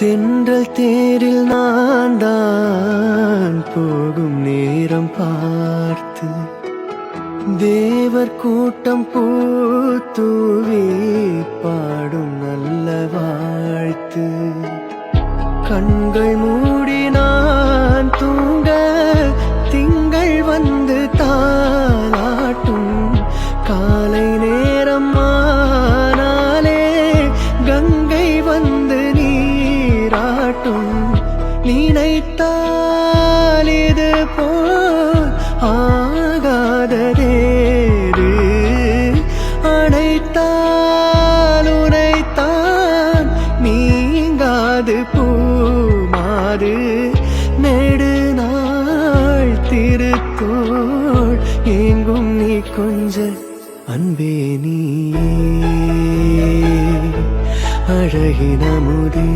தென்றல் தேரில் நான் தான் போகும் நேரம் பார்த்து. தேவர் கூட்டம் பூத்தூவி பாடும் நல்ல வாழ்த்து. கண்கள் மூ நினைத்தால் இது போல் ஆகாததேது அணைத்தால் உனைத்தான் நீங்காது பூமாறு. நெடுநாள் திருத்தோள் எங்கும் நீ கொஞ்ச அன்பே நீயே. அழகின முதே